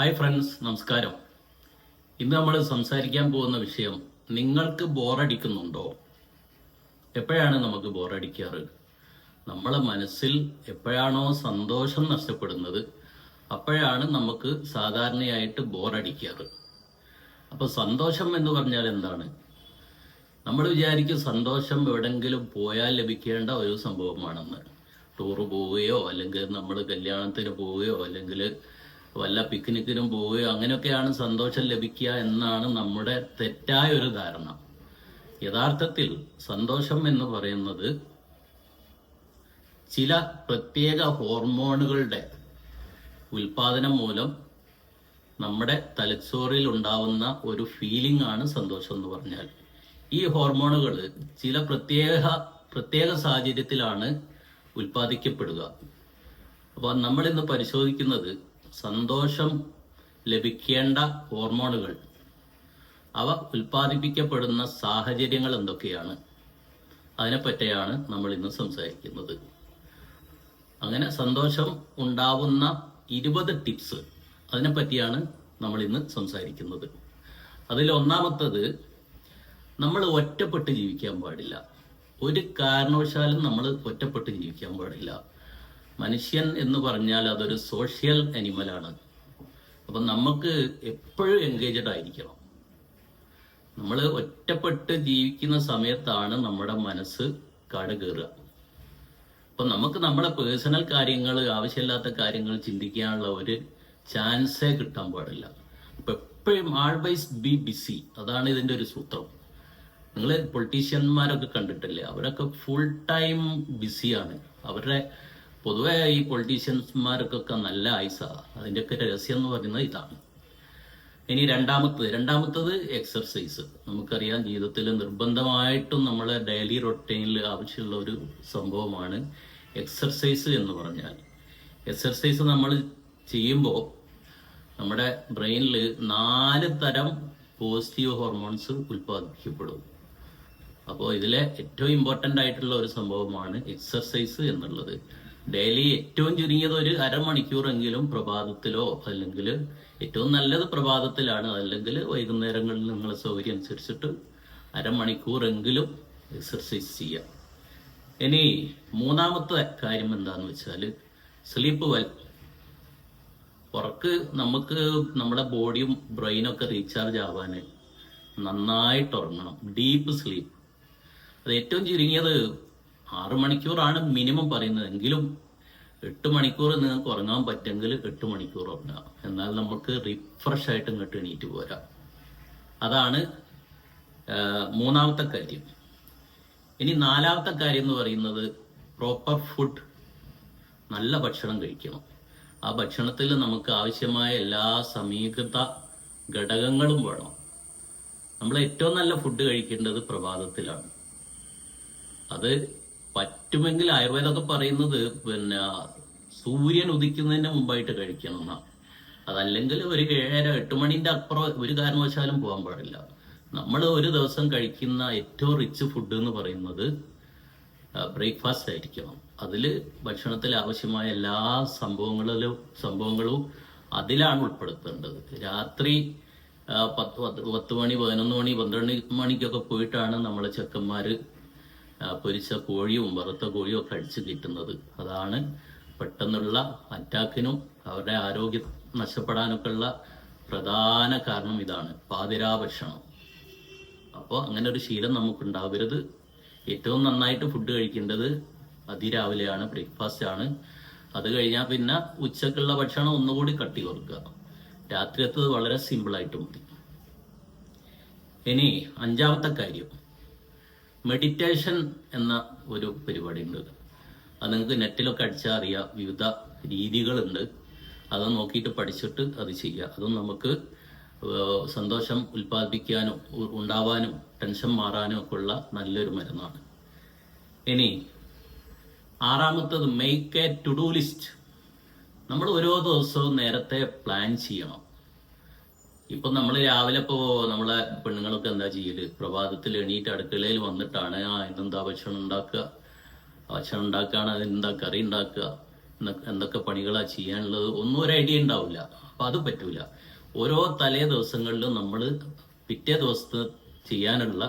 Hi friends നമസ്കാരം. ഇന്ന് നമ്മൾ സംസാരിക്കാൻ പോകുന്ന വിഷയം നിങ്ങൾക്ക് ബോറടിക്കുന്നുണ്ടോ? എപ്പോഴാണ് നമുക്ക് ബോറടിക്കാറ്? നമ്മളെ മനസ്സിൽ എപ്പോഴാണോ സന്തോഷം നഷ്ടപ്പെടുന്നത് അപ്പോഴാണ് നമുക്ക് സാധാരണയായിട്ട് ബോറടിക്കാറ്. അപ്പോൾ സന്തോഷം എന്ന് പറഞ്ഞാൽ എന്താണ്? നമ്മൾ വിചാരിക്കും സന്തോഷം എവിടെങ്കിലും പോയാൽ ലഭിക്കേണ്ട ഒരു സംഭവമാണെന്ന്. ടൂറ് പോവുകയോ അല്ലെങ്കിൽ നമ്മൾ കല്യാണത്തിന് പോവുകയോ അല്ലെങ്കിൽ വല്ല പിക്നിക്കിനും പോവുകയോ അങ്ങനെയൊക്കെയാണ് സന്തോഷം ലഭിക്കുക എന്നാണ് നമ്മുടെ തെറ്റായ ഒരു ധാരണ. യഥാർത്ഥത്തിൽ സന്തോഷം എന്ന് പറയുന്നത് ചില പ്രത്യേക ഹോർമോണുകളുടെ ഉൽപാദനം മൂലം നമ്മുടെ തലച്ചോറിൽ ഉണ്ടാവുന്ന ഒരു ഫീലിംഗ് ആണ് സന്തോഷം എന്ന് പറഞ്ഞാൽ. ഈ ഹോർമോണുകൾ ചില പ്രത്യേക പ്രത്യേക സാഹചര്യത്തിലാണ് ഉൽപ്പാദിക്കപ്പെടുക അപ്പോൾ നമ്മൾ ഇന്ന് പരിശോധിക്കുന്നത് സന്തോഷം ലഭിക്കേണ്ട ഹോർമോണുകൾ. അവ ഉൽപ്പാദിപ്പിക്കപ്പെടുന്ന സാഹചര്യങ്ങൾ എന്തൊക്കെയാണ്? അതിനെപ്പറ്റിയാണ് നമ്മൾ ഇന്ന് സംസാരിക്കുന്നത്. അങ്ങനെ സന്തോഷം ഉണ്ടാവുന്ന ഇരുപത് ടിപ്സ് അതിനെപ്പറ്റിയാണ് നമ്മൾ ഇന്ന് സംസാരിക്കുന്നത്. അതിൽ ഒന്നാമത്തത് നമ്മൾ ഒറ്റപ്പെട്ട് ജീവിക്കാൻ പാടില്ല. ഒരു കാരണവശാലും നമ്മൾ ഒറ്റപ്പെട്ട് ജീവിക്കാൻ പാടില്ല. മനുഷ്യൻ എന്ന് പറഞ്ഞാൽ അതൊരു സോഷ്യൽ അനിമലാണ്. അപ്പം നമുക്ക് എപ്പോഴും എൻഗേജഡ് ആയിരിക്കണം. നമ്മൾ ഒറ്റപ്പെട്ട് ജീവിക്കുന്ന സമയത്താണ് നമ്മുടെ മനസ്സ് കാട് കയറുക. അപ്പൊ നമുക്ക് നമ്മുടെ പേഴ്സണൽ കാര്യങ്ങൾ ആവശ്യമില്ലാത്ത കാര്യങ്ങൾ ചിന്തിക്കാനുള്ള ഒരു ചാൻസേ കിട്ടാൻ പാടില്ല. അപ്പൊ എപ്പോഴും ആൾവൈസ് ബി ബിസി അതാണ് ഇതിന്റെ ഒരു സൂത്രം. നിങ്ങൾ പൊളിറ്റീഷ്യന്മാരൊക്കെ കണ്ടിട്ടില്ലേ? അവരൊക്കെ ഫുൾ ടൈം ബിസിയാണ് അവരുടെ പൊതുവെ ഈ പൊളിറ്റീഷ്യൻസ്മാർക്കൊക്കെ നല്ല ആയുസ. അതിന്റെയൊക്കെ രഹസ്യം എന്ന് പറയുന്നത് ഇതാണ്. ഇനി രണ്ടാമത്തത് രണ്ടാമത്തത് എക്സർസൈസ് നമുക്കറിയാം ജീവിതത്തിൽ നിർബന്ധമായിട്ടും നമ്മളെ ഡെയിലി റൊട്ടീനിൽ ആവശ്യമുള്ള ഒരു സംഭവമാണ് എക്സർസൈസ് എന്ന് പറഞ്ഞാൽ. എക്സർസൈസ് നമ്മൾ ചെയ്യുമ്പോൾ നമ്മുടെ ബ്രെയിനിൽ നാല് തരം പോസിറ്റീവ് ഹോർമോൺസ് ഉൽപ്പാദിപ്പിക്കപ്പെടും. അപ്പോൾ ഇതിലെ ഏറ്റവും ഇമ്പോർട്ടന്റ് ആയിട്ടുള്ള ഒരു സംഭവമാണ് എക്സർസൈസ് എന്നുള്ളത്. ഡെയിലി ഏറ്റവും ചുരുങ്ങിയത് ഒരു അരമണിക്കൂറെങ്കിലും പ്രഭാതത്തിലോ അല്ലെങ്കിൽ ഏറ്റവും നല്ലത് പ്രഭാതത്തിലാണ് അല്ലെങ്കിൽ വൈകുന്നേരങ്ങളിൽ നിങ്ങളെ സൗകര്യം അനുസരിച്ചിട്ട് അരമണിക്കൂറെങ്കിലും എക്സർസൈസ് ചെയ്യാം. ഇനി മൂന്നാമത്തെ കാര്യം എന്താന്ന് വെച്ചാൽ സ്ലീപ്പ് വെൽ ഉറക്ക് നമുക്ക് നമ്മുടെ ബോഡിയും ബ്രെയിനും ഒക്കെ റീചാർജ് ആവാൻ നന്നായിട്ട് ഉറങ്ങണം. ഡീപ്പ് സ്ലീപ്പ് അത് ഏറ്റവും ചുരുങ്ങിയത് ആറ് മണിക്കൂറാണ് മിനിമം പറയുന്നത്. എങ്കിലും എട്ട് മണിക്കൂർ നിങ്ങൾക്ക് ഉറങ്ങാൻ പറ്റുമെങ്കിൽ എട്ട് മണിക്കൂർ ഉറങ്ങാം എന്നാൽ നമുക്ക് റിഫ്രഷ് ആയിട്ട് ഇങ്ങോട്ട് എണീറ്റ് പോരാ. അതാണ് മൂന്നാമത്തെ കാര്യം. ഇനി നാലാമത്തെ കാര്യം എന്ന് പറയുന്നത് പ്രോപ്പർ ഫുഡ് നല്ല ഭക്ഷണം കഴിക്കണം. ആ ഭക്ഷണത്തിൽ നമുക്ക് ആവശ്യമായ എല്ലാ സമീകൃത ഘടകങ്ങളും വേണം. നമ്മൾ ഏറ്റവും നല്ല ഫുഡ് കഴിക്കേണ്ടത് പ്രഭാതത്തിലാണ്. അത് പറ്റുമെങ്കിൽ ആയുർവേദമൊക്കെ പറയുന്നത് പിന്നെ സൂര്യൻ ഉദിക്കുന്നതിന് മുമ്പായിട്ട് കഴിക്കണം എന്നാണ് അതല്ലെങ്കിൽ ഒരു ഏഴര എട്ട് മണിന്റെ അപ്പുറം ഒരു കാരണവശാലും പോകാൻ പാടില്ല. നമ്മൾ ഒരു ദിവസം കഴിക്കുന്ന ഏറ്റവും റിച്ച് ഫുഡ് എന്ന് പറയുന്നത് ബ്രേക്ക്ഫാസ്റ്റ് ആയിരിക്കണം. അതിൽ ഭക്ഷണത്തിൽ ആവശ്യമായ എല്ലാ സംഭവങ്ങളിലും സംഭവങ്ങളും അതിലാണ് ഉൾപ്പെടുത്തേണ്ടത്. രാത്രി പത്ത് പത്ത് പത്ത് മണി പതിനൊന്ന് മണി പന്ത്രണ്ട് മണിക്കൊക്കെ പോയിട്ടാണ് നമ്മളെ ചെക്കന്മാര് ആ, പൊരിച്ച കോഴിയും വറുത്ത കോഴിയും ഒക്കെ അടിച്ച് കിട്ടുന്നത്. അതാണ് പെട്ടെന്നുള്ള അറ്റാക്കിനും അവരുടെ ആരോഗ്യം നഷ്ടപ്പെടാനൊക്കെ ഉള്ള പ്രധാന കാരണം ഇതാണ് പാതിരാ ഭക്ഷണം അപ്പോൾ അങ്ങനെ ഒരു ശീലം നമുക്ക് ഉണ്ടാവരുത് ഏറ്റവും നന്നായിട്ട് ഫുഡ് കഴിക്കേണ്ടത് അതിരാവിലെയാണ് ബ്രേക്ക്ഫാസ്റ്റ് ആണ്. അത് കഴിഞ്ഞാൽ പിന്നെ ഉച്ചക്കുള്ള ഭക്ഷണം ഒന്നുകൂടി കട്ടി കൊടുക്കുക. രാത്രിയത്തത് വളരെ സിമ്പിളായിട്ട് മതി. ഇനി അഞ്ചാമത്തെ കാര്യം. മെഡിറ്റേഷൻ എന്ന ഒരു പരിപാടി ഉണ്ട് അത് നിങ്ങൾക്ക് നെറ്റിലൊക്കെ അടിച്ചാൽ അറിയാം. വിവിധ രീതികളുണ്ട്. അത് നോക്കിയിട്ട് പഠിച്ചിട്ട് അത് ചെയ്യുക. അതും നമുക്ക് സന്തോഷം ഉൽപ്പാദിപ്പിക്കാനും ഉണ്ടാവാനും ടെൻഷൻ മാറാനും ഒക്കെ ഉള്ള നല്ലൊരു മരുന്നാണ്. ഇനി ആറാമത്തത് make a to do list നമ്മൾ ഓരോ ദിവസവും നേരത്തെ പ്ലാൻ ചെയ്യണം. ഇപ്പൊ നമ്മൾ രാവിലെ ഇപ്പോ നമ്മളെ പെണ്ണുങ്ങളൊക്കെ എന്താ ചെയ്യൽ? പ്രഭാതത്തിൽ എണീറ്റ് അടുക്കളയിൽ വന്നിട്ടാണ് ആ ഇന്നെന്താ ഭക്ഷണം ഉണ്ടാക്കുക? ഭക്ഷണം ഉണ്ടാക്കുകയാണ് അതിനെന്താ കറി ഉണ്ടാക്കുക? എന്തൊക്കെ പണികളാ ചെയ്യാനുള്ളത്? ഒന്നും ഒരു ഐഡിയ ഉണ്ടാവില്ല. അപ്പൊ അത് പറ്റൂല. ഓരോ തലേ ദിവസങ്ങളിലും നമ്മൾ പിറ്റേ ദിവസത്തെ ചെയ്യാനുള്ള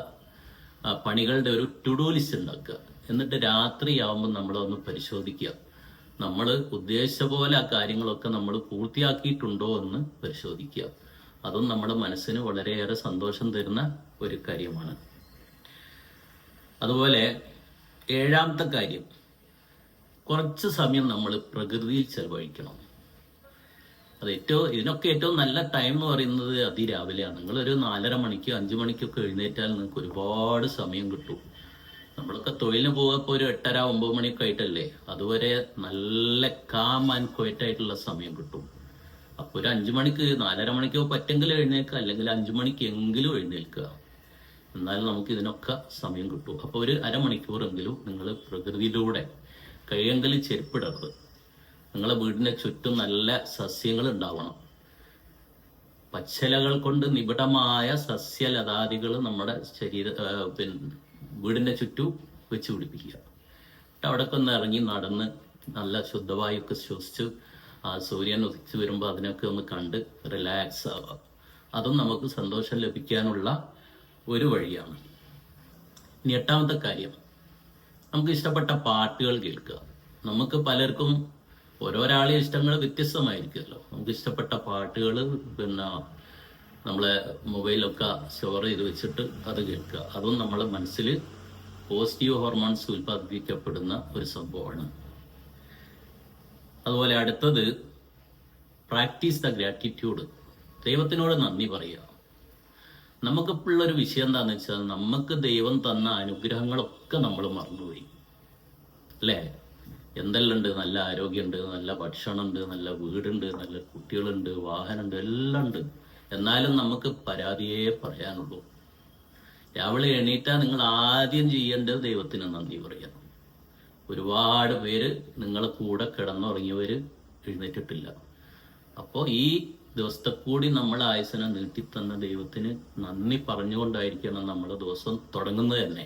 പണികളുടെ ഒരു ടുഡു ലിസ്റ്റ് ഉണ്ടാക്കുക. എന്നിട്ട് രാത്രിയാവുമ്പോൾ നമ്മളൊന്ന് പരിശോധിക്കുക. നമ്മൾ ഉദ്ദേശിച്ച പോലെ ആ കാര്യങ്ങളൊക്കെ നമ്മൾ പൂർത്തിയാക്കിയിട്ടുണ്ടോ എന്ന് പരിശോധിക്കുക. അതും നമ്മുടെ മനസ്സിന് വളരെയേറെ സന്തോഷം തരുന്ന ഒരു കാര്യമാണ്. അതുപോലെ ഏഴാമത്തെ കാര്യം കുറച്ച് സമയം നമ്മൾ പ്രകൃതിയിൽ ചെലവഴിക്കണം. അത് ഏറ്റവും ഇതിനൊക്കെ ഏറ്റവും നല്ല ടൈം എന്ന് പറയുന്നത് അതിരാവിലെയാണ്. നിങ്ങളൊരു നാലര മണിക്കോ അഞ്ചു മണിക്കൊക്കെ എഴുന്നേറ്റാൽ നിങ്ങൾക്ക് ഒരുപാട് സമയം കിട്ടും. നമ്മളൊക്കെ തൊഴിലിന് പോകുമ്പോൾ ഒരു എട്ടര ഒമ്പത് മണിയൊക്കെ ആയിട്ടല്ലേ? അതുവരെ നല്ല കാം ആൻഡ് ക്വയറ്റ് ആയിട്ടുള്ള സമയം കിട്ടും. അപ്പൊ ഒരു അഞ്ചു മണിക്ക് നാലര മണിക്കോ പറ്റെങ്കിലും എഴുന്നേൽക്കുക. അല്ലെങ്കിൽ അഞ്ചു മണിക്ക് എങ്കിലും എഴുന്നേൽക്കുക. എന്നാലും നമുക്ക് ഇതിനൊക്കെ സമയം കിട്ടും. അപ്പൊ ഒരു അരമണിക്കൂറെങ്കിലും നിങ്ങൾ പ്രകൃതിയിലൂടെ കഴിയെങ്കിൽ ചെരുപ്പിടരുത്. നിങ്ങളെ വീടിന്റെ ചുറ്റും നല്ല സസ്യങ്ങൾ ഉണ്ടാവണം പച്ചലകൾ കൊണ്ട് നിബിഡമായ സസ്യലതാദികൾ നമ്മുടെ ശരീര പിന്നെ വീടിന്റെ ചുറ്റും വെച്ച് പിടിപ്പിക്കുക. അവിടെയൊക്കെ ഒന്ന് ഇറങ്ങി നടന്ന് നല്ല ശുദ്ധവായുക്കെ ശ്വസിച്ച് ആ സൂര്യൻ ഉദിച്ചു വരുമ്പോൾ അതിനൊക്കെ ഒന്ന് കണ്ട് റിലാക്സ് ആവുക. അതും നമുക്ക് സന്തോഷം ലഭിക്കാനുള്ള ഒരു വഴിയാണ്. ഇനി എട്ടാമത്തെ കാര്യം. നമുക്ക് ഇഷ്ടപ്പെട്ട പാട്ടുകൾ കേൾക്കുക. നമുക്ക് പലർക്കും ഓരോരാളെ ഇഷ്ടങ്ങൾ വ്യത്യസ്തമായിരിക്കുമല്ലോ. നമുക്ക് ഇഷ്ടപ്പെട്ട പാട്ടുകൾ പിന്നെ നമ്മളെ മൊബൈലൊക്കെ സ്റ്റോർ ചെയ്ത് വെച്ചിട്ട് അത് കേൾക്കുക. അതും നമ്മളെ മനസ്സിൽ പോസിറ്റീവ് ഹോർമോൺസ് ഉൽപ്പാദിപ്പിക്കപ്പെടുന്ന ഒരു സംഭവമാണ്. അതുപോലെ അടുത്തത് പ്രാക്ടീസ് ദ ഗ്രാറ്റിറ്റ്യൂഡ് ദൈവത്തിനോട് നന്ദി പറയുക. ഒരു വിഷയം എന്താണെന്ന് വെച്ചാൽ നമുക്ക് ദൈവം തന്ന അനുഗ്രഹങ്ങളൊക്കെ നമ്മൾ മറന്നുപോയി. അല്ലേ? എന്തെല്ലാം ഉണ്ട് നല്ല ആരോഗ്യമുണ്ട് നല്ല ഭക്ഷണമുണ്ട് നല്ല വീടുണ്ട് നല്ല കുട്ടികളുണ്ട് വാഹനമുണ്ട് എല്ലാം ഉണ്ട് എന്നാലും നമുക്ക് പരാതിയേ പറയാനുള്ളൂ. രാവിലെ എണീറ്റാൽ നിങ്ങൾ ആദ്യം ചെയ്യേണ്ടത് ദൈവത്തിന് നന്ദി പറയാം ഒരുപാട് പേര് നിങ്ങൾ കൂടെ കിടന്നുറങ്ങിയവർ എഴുന്നേറ്റിട്ടില്ല. അപ്പോൾ ഈ ദിവസത്തെ കൂടി നമ്മൾ ആയുസനെ നീട്ടിത്തന്ന ദൈവത്തിന് നന്ദി പറഞ്ഞുകൊണ്ടായിരിക്കണം നമ്മൾ ദിവസം തുടങ്ങുന്നത് തന്നെ.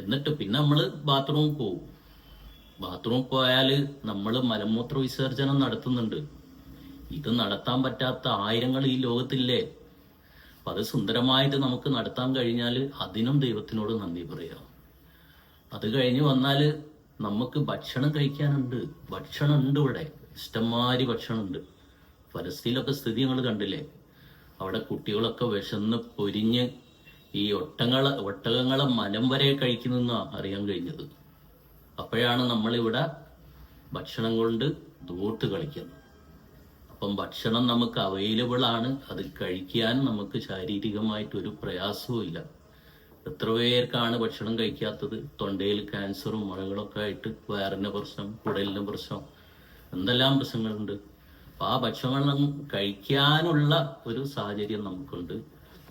എന്നിട്ട് പിന്നെ നമ്മൾ ബാത്റൂമിൽ പോകും ബാത്റൂമിൽ പോയാൽ നമ്മൾ മലമൂത്ര വിസർജനം നടത്തുന്നുണ്ട്. ഇത് നടത്താൻ പറ്റാത്ത ആയിരങ്ങൾ ഈ ലോകത്തില്ലേ? അപ്പൊ അത് സുന്ദരമായിട്ട് നമുക്ക് നടത്താൻ കഴിഞ്ഞാൽ അതിനും ദൈവത്തിനോട് നന്ദി പറയാം. അത് കഴിഞ്ഞ് വന്നാൽ നമുക്ക് ഭക്ഷണം കഴിക്കാനുണ്ട്. ഭക്ഷണം ഉണ്ട് ഇവിടെ. ഇഷ്ടംമാരി ഭക്ഷണമുണ്ട്. ഫലസ്തീനിലൊക്കെ സ്ഥിതി നിങ്ങൾ കണ്ടില്ലേ? അവിടെ കുട്ടികളൊക്കെ വിശന്ന് പൊരിഞ്ഞ് ഈ ഒട്ടങ്ങളെ ഒട്ടകങ്ങളെ മലം വരെ കഴിക്കുന്നെന്നാണ് അറിയാൻ കഴിഞ്ഞത്. അപ്പോഴാണ് നമ്മളിവിടെ ഭക്ഷണം കൊണ്ട് ദൂട്ട് കളിക്കുന്നത്. അപ്പം ഭക്ഷണം നമുക്ക് അവൈലബിൾ ആണ്. അത് കഴിക്കാൻ നമുക്ക് ശാരീരികമായിട്ട് ഒരു പ്രയാസവും ഇല്ല എത്ര പേർക്കാണ് ഭക്ഷണം കഴിക്കാത്തത്. തൊണ്ടയിൽ ക്യാൻസറും മുഴകളൊക്കെ ആയിട്ട് വയറിന്റെ പ്രശ്നം കുടലിന്റെ പ്രശ്നം എന്തെല്ലാം പ്രശ്നങ്ങളുണ്ട്. അപ്പൊ ആ ഭക്ഷണം കഴിക്കാനുള്ള ഒരു സാഹചര്യം നമുക്കുണ്ട്.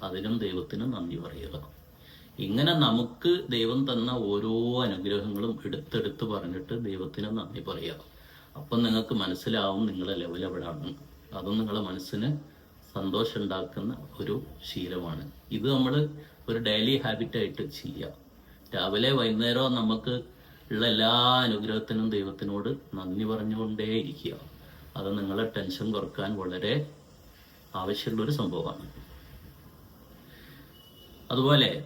അതിനും ദൈവത്തിന് നന്ദി പറയുക. ഇങ്ങനെ നമുക്ക് ദൈവം തന്ന ഓരോ അനുഗ്രഹങ്ങളും എടുത്തെടുത്ത് പറഞ്ഞിട്ട് ദൈവത്തിന് നന്ദി പറയുക. അപ്പം നിങ്ങൾക്ക് മനസ്സിലാവും നിങ്ങളെ ലെവൽ എവിടെയാണ് അതും നിങ്ങളെ മനസ്സിന് സന്തോഷം ഉണ്ടാക്കുന്ന ഒരു ശീലമാണ്. ഇത് നമ്മൾ ഒരു ഡെയിലി ഹാബിറ്റായിട്ട് ചെയ്യാം. രാവിലെ വൈകുന്നേരം നമുക്ക് ഉള്ള എല്ലാ അനുഗ്രഹത്തിനും ദൈവത്തിനോട് നന്ദി പറഞ്ഞുകൊണ്ടേ ഇരിക്കുക. അത് നിങ്ങളെ ടെൻഷൻ കുറയ്ക്കാൻ വളരെ ആവശ്യമുള്ള ഒരു സംഭവമാണ്. അതുപോലെ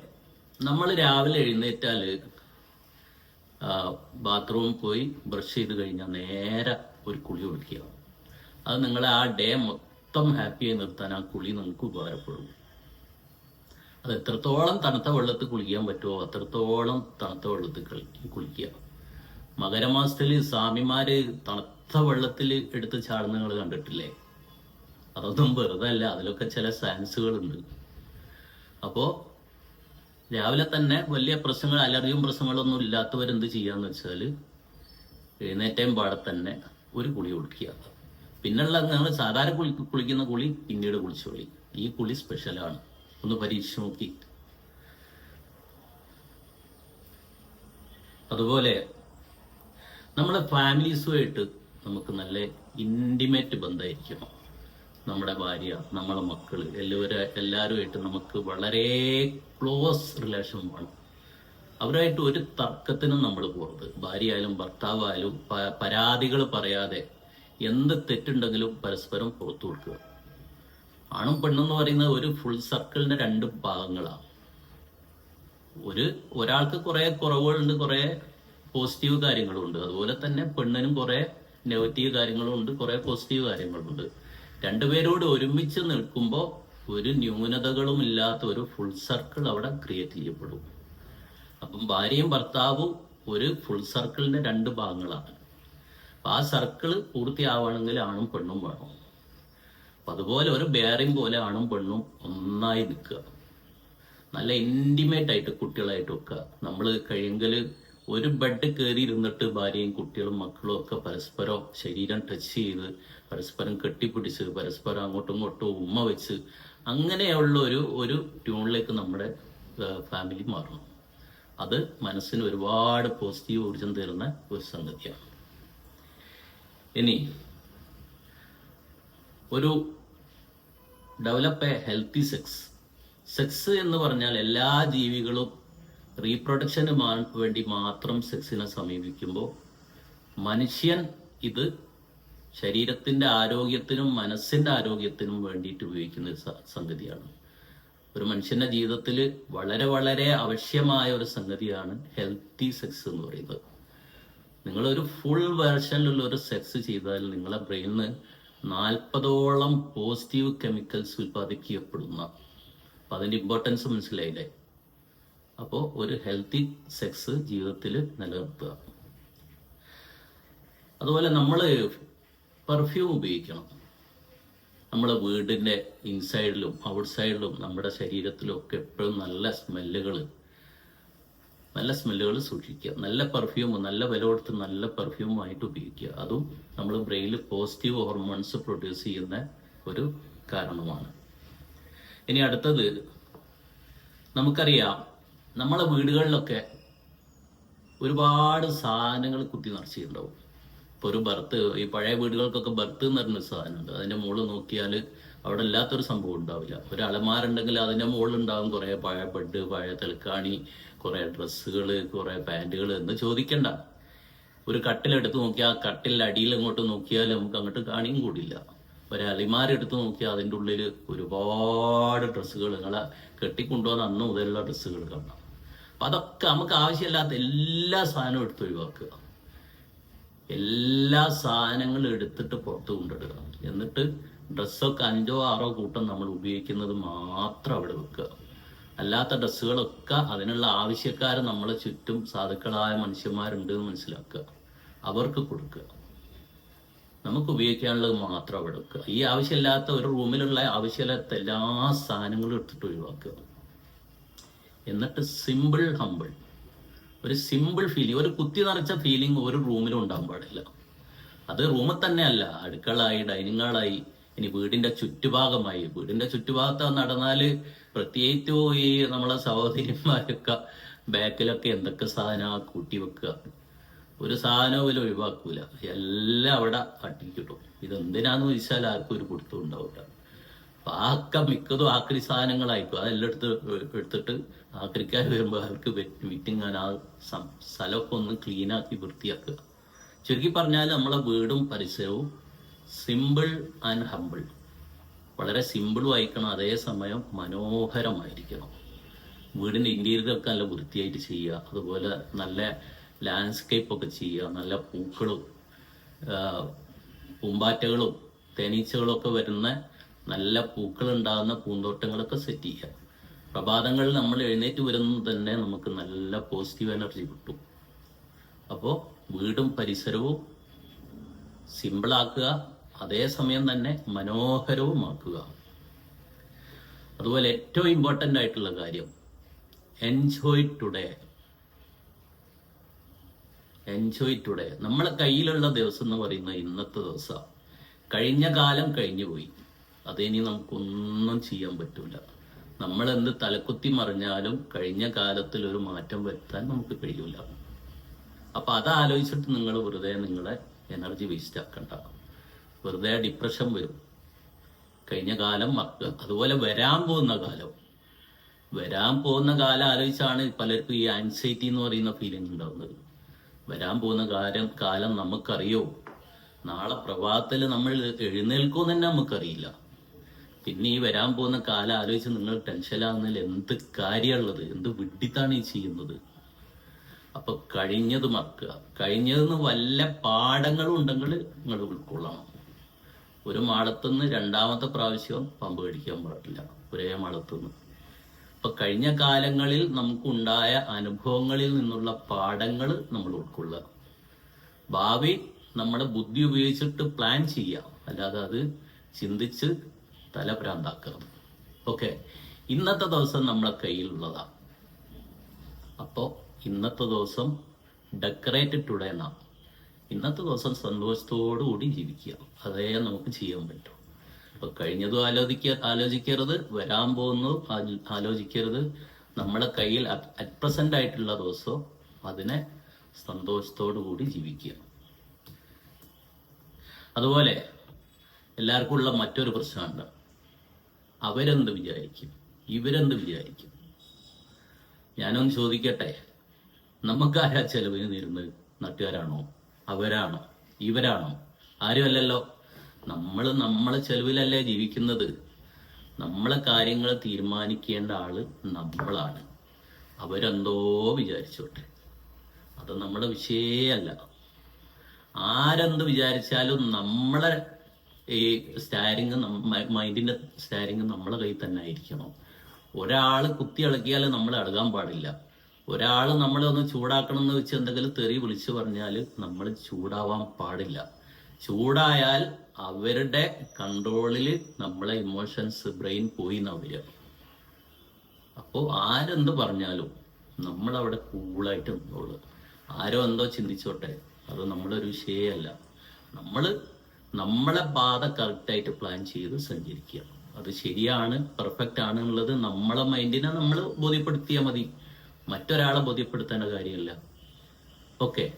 നമ്മൾ രാവിലെ എഴുന്നേറ്റാൽ ബാത്റൂമിൽ പോയി ബ്രഷ് ചെയ്ത് കഴിഞ്ഞാൽ നേരെ ഒരു കുളി ഒഴിക്കുക. അത് നിങ്ങളെ ആ ഡേ മൊത്തം ഹാപ്പിയായി നിർത്താൻ ആ കുളി നിങ്ങൾക്ക് ഉപകാരപ്പെടും. അത് എത്രത്തോളം തണുത്ത വെള്ളത്തിൽ കുളിക്കാൻ പറ്റുമോ അത്രത്തോളം തണുത്ത വെള്ളത്തിൽ കളി- കുളിക്കുക. മകരമാസത്തിൽ സ്വാമിമാര് തണുത്ത വെള്ളത്തിൽ എടുത്ത് ചാടുന്ന നിങ്ങൾ കണ്ടിട്ടില്ലേ? അതൊന്നും വെറുതെ അല്ല അതിലൊക്കെ ചില സയൻസുകളുണ്ട്. അപ്പോ രാവിലെ തന്നെ വലിയ പ്രശ്നങ്ങൾ അലർജിയും പ്രശ്നങ്ങളൊന്നും ഇല്ലാത്തവരെന്ത് ചെയ്യാന്ന് വെച്ചാൽ എഴുന്നേറ്റയും പാടെ തന്നെ ഒരു കുളി കുളിക്കുക പിന്നുള്ള നിങ്ങൾ സാധാരണ കുളി കുളിക്കുന്ന കുളി പിന്നീട് കുളിച്ചോളി ഈ കുളി സ്പെഷ്യലാണ് ഒന്ന് പരീക്ഷിച്ച് നോക്കി. അതുപോലെ നമ്മുടെ ഫാമിലീസുമായിട്ട് നമുക്ക് നല്ല ഇന്റിമേറ്റ് ബന്ധമായിരിക്കണം. നമ്മുടെ ഭാര്യ നമ്മളെ മക്കൾ എല്ലാവരും എല്ലാവരുമായിട്ട് നമുക്ക് വളരെ ക്ലോസ് റിലേഷൻ വേണം. അവരായിട്ട് ഒരു തർക്കത്തിനും നമ്മൾ പോകരുത്. ഭാര്യ ആയാലും ഭർത്താവായാലും പരാതികൾ പറയാതെ എന്ത് തെറ്റുണ്ടെങ്കിലും പരസ്പരം പുറത്തു കൊടുക്കുക. ആണും പെണ്ണും എന്ന് പറയുന്നത് ഒരു ഫുൾ സർക്കിളിന്റെ രണ്ട് ഭാഗങ്ങളാണ് ഒരു ഒരാൾക്ക് കുറെ കുറവുകളുണ്ട് കുറെ പോസിറ്റീവ് കാര്യങ്ങളുണ്ട്. അതുപോലെ തന്നെ പെണ്ണിനും കുറെ നെഗറ്റീവ് കാര്യങ്ങളുണ്ട് കുറെ പോസിറ്റീവ് കാര്യങ്ങളുണ്ട്. രണ്ടുപേരോട് ഒരുമിച്ച് നിൽക്കുമ്പോൾ ഒരു ന്യൂനതകളും ഇല്ലാത്ത ഒരു ഫുൾ സർക്കിൾ അവിടെ ക്രിയേറ്റ് ചെയ്യപ്പെടും. അപ്പം ഭാര്യയും ഭർത്താവും ഒരു ഫുൾ സർക്കിളിന്റെ രണ്ട് ഭാഗങ്ങളാണ്. അപ്പൊ ആ സർക്കിൾ പൂർത്തിയാവണമെങ്കിൽ ആണും പെണ്ണും വേണം. അപ്പൊ അതുപോലെ ഒരു ബെയറിംഗ് പോലെ ആണും പെണ്ണും ഒന്നായി നിൽക്കുക. നല്ല ഇന്റിമേറ്റ് ആയിട്ട് കുട്ടികളായിട്ട് വെക്കുക. നമ്മൾ കഴിയെങ്കിൽ ഒരു ബെഡ് കയറി ഇരുന്നിട്ട് ഭാര്യയും കുട്ടികളും മക്കളും ഒക്കെ പരസ്പരം ശരീരം ടച്ച് ചെയ്ത് പരസ്പരം കെട്ടിപ്പിടിച്ച് പരസ്പരം അങ്ങോട്ടും ഇങ്ങോട്ടും ഉമ്മ വെച്ച് അങ്ങനെയുള്ള ഒരു ഒരു ട്യൂണിലേക്ക് നമ്മുടെ ഫാമിലി മാറണം. അത് മനസ്സിന് ഒരുപാട് പോസിറ്റീവ് ഊർജം തരുന്ന ഒരു സംഗതിയാണ്. ഇനി ഒരു develop a healthy sex sex എന്ന് പറഞ്ഞാൽ എല്ലാ ജീവികളും റീപ്രൊഡക്ഷന് വേണ്ടി മാത്രം സെക്സിനെ സമീപിക്കുമ്പോൾ മനുഷ്യൻ ഇത് ശരീരത്തിന്റെ ആരോഗ്യത്തിനും മനസ്സിന്റെ ആരോഗ്യത്തിനും വേണ്ടിയിട്ട് ഉപയോഗിക്കുന്ന ഒരു സംഗതിയാണ്. ഒരു മനുഷ്യന്റെ ജീവിതത്തിൽ വളരെ വളരെ ആവശ്യമായ ഒരു സംഗതിയാണ് ഹെൽത്തി സെക്സ് എന്ന് പറയുന്നത്. നിങ്ങളൊരു ഫുൾ വേർഷനിലുള്ള ഒരു സെക്സ് ചെയ്താൽ നിങ്ങളെ ബ്രെയിനിന് നാൽപ്പതോളം പോസിറ്റീവ് കെമിക്കൽസ് ഉൽപ്പാദിക്കപ്പെടുന്ന അപ്പൊ അതിന്റെ ഇമ്പോർട്ടൻസ് മനസ്സിലായില്ലേ? അപ്പോൾ ഒരു ഹെൽത്തി സെക്സ് ജീവിതത്തിൽ നിലനിർത്തുക. അതുപോലെ നമ്മൾ പെർഫ്യൂം ഉപയോഗിക്കണം. നമ്മുടെ വീടിന്റെ ഇൻസൈഡിലും ഔട്ട്സൈഡിലും നമ്മുടെ ശരീരത്തിലും ഒക്കെ എപ്പോഴും നല്ല സ്മെല്ലുകൾ നല്ല സ്മെല്ലുകൾ സൂക്ഷിക്കുക. നല്ല പെർഫ്യൂം നല്ല വില കൊടുത്ത് നല്ല പെർഫ്യൂമായിട്ട് ഉപയോഗിക്കുക. അതും നമ്മൾ ബ്രെയിനിൽ പോസിറ്റീവ് ഹോർമോൺസ് പ്രൊഡ്യൂസ് ചെയ്യുന്ന ഒരു കാരണമാണ്. ഇനി അടുത്തത് നമുക്കറിയാം നമ്മളെ വീടുകളിലൊക്കെ ഒരുപാട് സാധനങ്ങൾ കുത്തി നിറച്ചിട്ടുണ്ടാവും. ഇപ്പൊ ഒരു ബർത്ത് ഈ പഴയ വീടുകൾക്കൊക്കെ ബർത്ത് എന്ന് പറഞ്ഞൊരു സാധനമുണ്ട്. അതിന്റെ മുകളിൽ നോക്കിയാൽ അവിടെ ഇല്ലാത്തൊരു സംഭവം ഉണ്ടാവില്ല. ഒരു അലമാരുണ്ടെങ്കിൽ അതിന്റെ മുകളിൽ ഉണ്ടാവും കുറെ പഴയ ബെഡ് പഴയ തെൽക്കാണി കുറെ ഡ്രസ്സുകൾ കുറെ പാന്റുകൾ എന്ന് ചോദിക്കണ്ട. ഒരു കട്ടിലെടുത്ത് നോക്കിയാൽ ആ കട്ടിലിന്റെ അടിയിൽ അങ്ങോട്ട് നോക്കിയാൽ നമുക്ക് അങ്ങോട്ട് കാണിയും കൂടില്ല. ഒരു അലിമാര എടുത്ത് നോക്കിയാൽ അതിന്റെ ഉള്ളിൽ ഒരുപാട് ഡ്രസ്സുകൾ നിങ്ങളെ കെട്ടിക്കൊണ്ടുപോകുന്ന അന്ന് മുതലുള്ള ഡ്രസ്സുകൾ കാണാം അപ്പം അതൊക്കെ നമുക്ക് ആവശ്യമില്ലാത്ത എല്ലാ സാധനവും എടുത്ത് ഒഴിവാക്കുക. എല്ലാ സാധനങ്ങളും എടുത്തിട്ട് പുറത്ത് കൊണ്ടിടുക എന്നിട്ട് ഡ്രസ്സൊക്കെ അഞ്ചോ ആറോ കൂട്ടം നമ്മൾ ഉപയോഗിക്കുന്നത് മാത്രം അവിടെ വെക്കുക. അല്ലാത്ത ഡ്രസ്സുകളൊക്കെ അതിനുള്ള ആവശ്യക്കാരെ നമ്മളെ ചുറ്റും സാധുക്കളായ മനുഷ്യന്മാരുണ്ട് എന്ന് മനസ്സിലാക്കുക. അവർക്ക് കൊടുക്കുക. നമുക്ക് ഉപയോഗിക്കാനുള്ളത് മാത്രം അവിടെ വെക്കുക. ഈ ആവശ്യമില്ലാത്ത ഒരു റൂമിലുള്ള ആവശ്യമില്ലാത്ത എല്ലാ സാധനങ്ങളും എടുത്തിട്ട് ഒഴിവാക്കുക. എന്നിട്ട് സിമ്പിൾ ഹമ്പിൾ ഒരു സിമ്പിൾ ഫീലിംഗ് ഒരു കുത്തി നിറച്ച ഫീലിംഗ് ഒരു റൂമിലും ഉണ്ടാകാൻ പാടില്ല. അത് റൂമിൽ തന്നെയല്ല അടുക്കളായി ഡൈനിങ് ഹാളായി ഇനി വീടിന്റെ ചുറ്റുഭാഗമായി. വീടിന്റെ ചുറ്റുഭാഗത്ത് നടന്നാൽ പ്രത്യേകിച്ച് ഈ നമ്മളെ സഹോദരിമാരൊക്കെ ബാക്കിലൊക്കെ എന്തൊക്കെ സാധനം കൂട്ടി വെക്കുക. ഒരു സാധനവും ഇതിൽ ഒഴിവാക്കൂല. എല്ലാം അവിടെ അട്ടിക്കിട്ടും ഇതെന്തിനാന്ന് ചോദിച്ചാൽ ആർക്കും ഒരു പിടുത്തം ഉണ്ടാവില്ല അപ്പൊ ആക്ക മിക്കതും ആക്രി സാധനങ്ങളായിരിക്കും. അതെല്ലാം എടുത്ത് എടുത്തിട്ട് ആക്രിക്കാർ വരുമ്പോൾ അവർക്ക് വിറ്റിങ്ങാൻ ആ സ്ഥലമൊക്കെ ഒന്ന് ക്ലീനാക്കി വൃത്തിയാക്കുക. ചുരുക്കി പറഞ്ഞാൽ നമ്മളെ വീടും പരിസരവും സിമ്പിൾ ആൻഡ് ഹമ്പിൾ വളരെ സിമ്പിളും ആയിരിക്കണം അതേസമയം മനോഹരമായിരിക്കണം. വീടിന്റെ ഇന്റീരിയറൊക്കെ നല്ല വൃത്തിയായിട്ട് ചെയ്യുക അതുപോലെ നല്ല ലാൻഡ്സ്കേപ്പ് ഒക്കെ ചെയ്യുക നല്ല പൂക്കളും പൂമ്പാറ്റകളും തേനീച്ചകളും ഒക്കെ വരുന്ന നല്ല പൂക്കൾ ഉണ്ടാകുന്ന പൂന്തോട്ടങ്ങളൊക്കെ സെറ്റ് ചെയ്യുക. പ്രഭാതങ്ങളിൽ നമ്മൾ എഴുന്നേറ്റ് വരുന്നത് തന്നെ നമുക്ക് നല്ല പോസിറ്റീവ് എനർജി കിട്ടും. അപ്പോൾ വീടും പരിസരവും സിമ്പിളാക്കുക അതേസമയം തന്നെ മനോഹരവുമാക്കുക. അതുപോലെ ഏറ്റവും ഇമ്പോർട്ടന്റ് ആയിട്ടുള്ള കാര്യം എൻജോയ് ടുഡേ എൻജോയ് ടുഡേ നമ്മളെ കയ്യിലുള്ള ദിവസം എന്ന് പറയുന്നത് ഇന്നത്തെ ദിവസം. കഴിഞ്ഞ കാലം കഴിഞ്ഞു പോയി. അതിനി നമുക്കൊന്നും ചെയ്യാൻ പറ്റില്ല നമ്മൾ എന്ത് തലക്കുത്തി മറിഞ്ഞാലും കഴിഞ്ഞ കാലത്തിൽ ഒരു മാറ്റം വരുത്താൻ നമുക്ക് കഴിയൂല. അപ്പൊ അത് ആലോചിച്ചിട്ട് നിങ്ങൾ വെറുതെ നിങ്ങളെ എനർജി വേസ്റ്റ് ആക്കണ്ട. വെറുതെ ഡിപ്രഷൻ വരും. കഴിഞ്ഞ കാലം അതുപോലെ വരാൻ പോകുന്ന കാലം. വരാൻ പോകുന്ന കാലം ആലോചിച്ചാണ് പലർക്കും ഈ ആൻസൈറ്റി എന്ന് പറയുന്ന ഫീലിംഗ് ഉണ്ടാവുന്നത്. വരാൻ പോകുന്ന കാലം കാലം നമുക്കറിയോ? നാളെ പ്രഭാതത്തിൽ നമ്മൾ എഴുന്നേൽക്കുമെന്ന് തന്നെ നമുക്കറിയില്ല. പിന്നെ ഈ വരാൻ പോകുന്ന കാലം ആലോചിച്ച് നിങ്ങൾ ടെൻഷനാകുന്നതിൽ എന്ത് കാര്യമുള്ളത് എന്ത് വിഡിത്താണ് ഈ ചെയ്യുന്നത്? അപ്പൊ കഴിഞ്ഞത് മറക്കുക കഴിഞ്ഞതെന്ന് വല്ല പാഠങ്ങളും ഉണ്ടെങ്കിൽ നിങ്ങൾ ഉൾക്കൊള്ളണം. ഒരു മാളത്തുനിന്ന് രണ്ടാമത്തെ പ്രാവശ്യം പമ്പ് കടിക്കാൻ പാടില്ല. ഒരേ മാളത്തുനിന്ന് ഇപ്പൊ കഴിഞ്ഞ കാലങ്ങളിൽ നമുക്കുണ്ടായ അനുഭവങ്ങളിൽ നിന്നുള്ള പാഠങ്ങൾ നമ്മൾ ഉൾക്കൊള്ളുക. ഭാവി നമ്മുടെ ബുദ്ധി ഉപയോഗിച്ചിട്ട് പ്ലാൻ ചെയ്യാം അല്ലാതെ അത് ചിന്തിച്ച് തലഭ്രാന്താക്കാം ഓക്കെ ഇന്നത്തെ ദിവസം നമ്മളെ കയ്യിലുള്ളതാണ് അപ്പോൾ ഇന്നത്തെ ദിവസം ഡെക്കറേറ്റ് ടുഡേ എന്നാ? ഇന്നത്തെ ദിവസം സന്തോഷത്തോടു കൂടി ജീവിക്കുക. അതേ നമുക്ക് ചെയ്യാൻ പറ്റൂ. അപ്പൊ കഴിഞ്ഞതും ആലോചിക്ക ആലോചിക്കരുത്. വരാൻ പോകുന്നതും ആ- ആലോചിക്കരുത്. നമ്മുടെ കയ്യിൽ അറ്റ് പ്രസന്റ് ആയിട്ടുള്ള ദിവസവും അതിനെ സന്തോഷത്തോടു കൂടി ജീവിക്കുക. അതുപോലെ എല്ലാവർക്കും ഉള്ള മറ്റൊരു പ്രശ്നമുണ്ട്. അവരെന്ത് വിചാരിക്കും? ഇവരെന്ത് വിചാരിക്കും? ഞാനൊന്ന് ചോദിക്കട്ടെ? നമുക്കാരാ ചെലവിന് തരുന്നത്? നാട്ടുകാരാണോ? അവരാണോ? ഇവരാണോ? ആരുമല്ലല്ലോ? നമ്മൾ നമ്മളെ ചെലവിലല്ലേ ജീവിക്കുന്നത്. നമ്മളെ കാര്യങ്ങൾ തീരുമാനിക്കേണ്ട ആൾ നമ്മളാണ്. അവരെന്തോ വിചാരിച്ചോട്ടെ. അത് നമ്മുടെ വിഷയമല്ല ആരെന്ത് വിചാരിച്ചാലും നമ്മളെ ഈ സ്റ്റാരിങ് മൈൻഡിന്റെ സ്റ്റാരിങ് നമ്മളെ കയ്യിൽ തന്നെ ആയിരിക്കണം. ഒരാൾ കുത്തി ഇളക്കിയാൽ നമ്മൾ ഇളകാൻ പാടില്ല. ഒരാൾ നമ്മളെ ഒന്ന് ചൂടാക്കണം എന്ന് വെച്ച് എന്തെങ്കിലും തെറി വിളിച്ചു പറഞ്ഞാൽ നമ്മൾ ചൂടാവാൻ പാടില്ല. ചൂടായാൽ അവരുടെ കൺട്രോളിൽ നമ്മളെ ഇമോഷൻസ് ബ്രെയിൻ പോയി എന്നാ വരിക. അപ്പോൾ ആരെന്ത് പറഞ്ഞാലും നമ്മളവിടെ കൂളായിട്ട് നിന്നോളൂ. ആരോ എന്തോ ചിന്തിച്ചോട്ടെ അത് നമ്മളൊരു വിഷയമല്ല നമ്മൾ നമ്മളെ പാത കറക്റ്റായിട്ട് പ്ലാൻ ചെയ്ത് സഞ്ചരിക്കുക. അത് ശരിയാണ് പെർഫെക്റ്റ് ആണ് എന്നുള്ളത് നമ്മളെ മൈൻഡിനെ നമ്മൾ ബോധ്യപ്പെടുത്തിയാൽ മതി. മറ്റൊരാളെ ബോധ്യപ്പെടുത്തേണ്ട കാര്യമല്ല. ഓക്കെ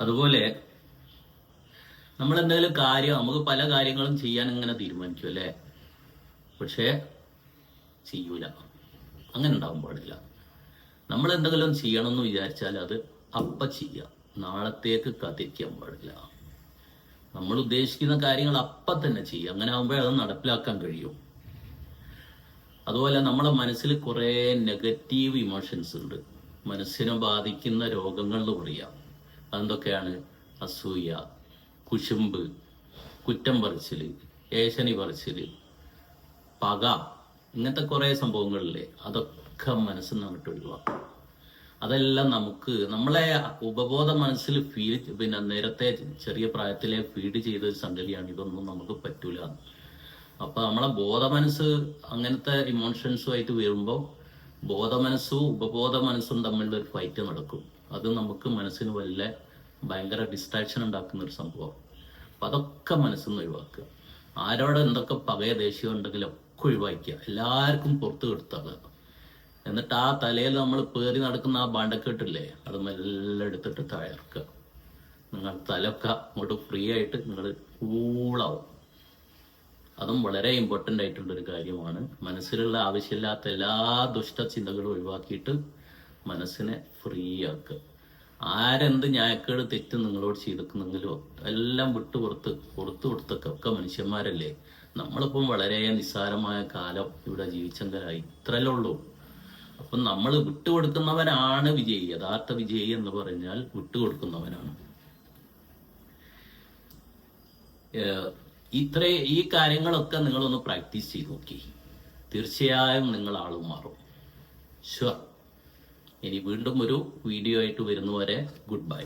അതുപോലെ നമ്മൾ എന്തെങ്കിലും കാര്യം നമുക്ക് പല കാര്യങ്ങളും ചെയ്യാൻ ഇങ്ങനെ തീരുമാനിച്ചു അല്ലേ? പക്ഷേ ചെയ്യൂല. അങ്ങനെ ഉണ്ടാവാൻ പാടില്ല. നമ്മൾ എന്തെങ്കിലും ചെയ്യണമെന്ന് വിചാരിച്ചാൽ അത് അപ്പ ചെയ്യാം നാളത്തേക്ക് കത്തിക്കാൻ പാടില്ല. നമ്മൾ ഉദ്ദേശിക്കുന്ന കാര്യങ്ങൾ അപ്പ തന്നെ ചെയ്യുക. അങ്ങനെ ആകുമ്പോൾ അത് നടപ്പിലാക്കാൻ കഴിയും. അതുപോലെ നമ്മളെ മനസ്സിൽ കുറേ നെഗറ്റീവ് ഇമോഷൻസ് ഉണ്ട്. മനസ്സിനെ ബാധിക്കുന്ന രോഗങ്ങൾ എന്ന് പറയാം അതെന്തൊക്കെയാണ്? അസൂയ കുശുമ്പ് കുറ്റം പറിച്ചിൽ ഏശനി പറിച്ചിൽ പക ഇങ്ങനത്തെ കുറേ സംഭവങ്ങളില്ലേ അതൊക്കെ മനസ്സിൽ നിന്ന് അങ്ങോട്ട് ഒഴിവാക്കും. അതെല്ലാം നമുക്ക് നമ്മളെ ഉപബോധ മനസ്സിൽ ഫീഡ് പിന്നെ നേരത്തെ ചെറിയ പ്രായത്തിലെ ഫീഡ് ചെയ്ത ഒരു സംഗതിയാണ്. ഇതൊന്നും നമുക്ക് പറ്റൂല. അപ്പൊ നമ്മളെ ബോധ മനസ്സ് അങ്ങനത്തെ ഇമോഷൻസുമായിട്ട് വരുമ്പോൾ ബോധ മനസ്സും ഉപബോധ മനസ്സും തമ്മിലുള്ള ഒരു ഫൈറ്റ് നടക്കും. അത് നമുക്ക് മനസ്സിന് വല്ല ഭയങ്കര ഡിസ്ട്രാക്ഷൻ ഉണ്ടാക്കുന്ന ഒരു സംഭവം. അപ്പൊ അതൊക്കെ മനസ്സിൽ നിന്ന് ഒഴിവാക്കുക. ആരോട് എന്തൊക്കെ പകയ ദേഷ്യം ഉണ്ടെങ്കിലും ഒക്കെ ഒഴിവാക്കുക. എല്ലാവർക്കും പുറത്ത് കൊടുത്തത് എന്നിട്ട് ആ തലയിൽ നമ്മൾ പേറി നടക്കുന്ന ആ ബാണ്ടക്കെട്ടില്ലേ അത് മെല്ലെ എടുത്തിട്ട് തയർക്കുക നിങ്ങൾ തലൊക്കെ അങ്ങോട്ട് ഫ്രീ ആയിട്ട് നിങ്ങൾ കൂളാവും അതും വളരെ ഇമ്പോർട്ടന്റ് ആയിട്ടുള്ള ഒരു കാര്യമാണ്. മനസ്സിലുള്ള ആവശ്യമില്ലാത്ത എല്ലാ ദുഷ്ട ചിന്തകളും ഒഴിവാക്കിയിട്ട് മനസ്സിനെ ഫ്രീ ആക്കുക. ആരെന്ത് ന്യായക്കേട് തെറ്റ് നിങ്ങളോട് ചെയ്തിക്കുന്നെങ്കിലോ എല്ലാം വിട്ടു പുറത്ത് പുറത്തു കൊടുത്തൊക്കെ ഒക്കെ മനുഷ്യന്മാരല്ലേ? നമ്മളിപ്പം വളരെ നിസ്സാരമായ കാലം ഇവിടെ ജീവിച്ചെങ്കിലായി. ഇത്രയല്ലേ ഉള്ളൂ. അപ്പം നമ്മൾ വിട്ടുകൊടുക്കുന്നവനാണ് വിജയി. യഥാർത്ഥ വിജയി എന്ന് പറഞ്ഞാൽ വിട്ടുകൊടുക്കുന്നവനാണ് ഇത്ര ഈ കാര്യങ്ങളൊക്കെ നിങ്ങളൊന്ന് പ്രാക്ടീസ് ചെയ്ത് നോക്കി. തീർച്ചയായും നിങ്ങൾ ആളും മാറും. ഷുവർ ഇനി വീണ്ടും ഒരു വീഡിയോ ആയിട്ട് വരുന്നവരെ ഗുഡ് ബൈ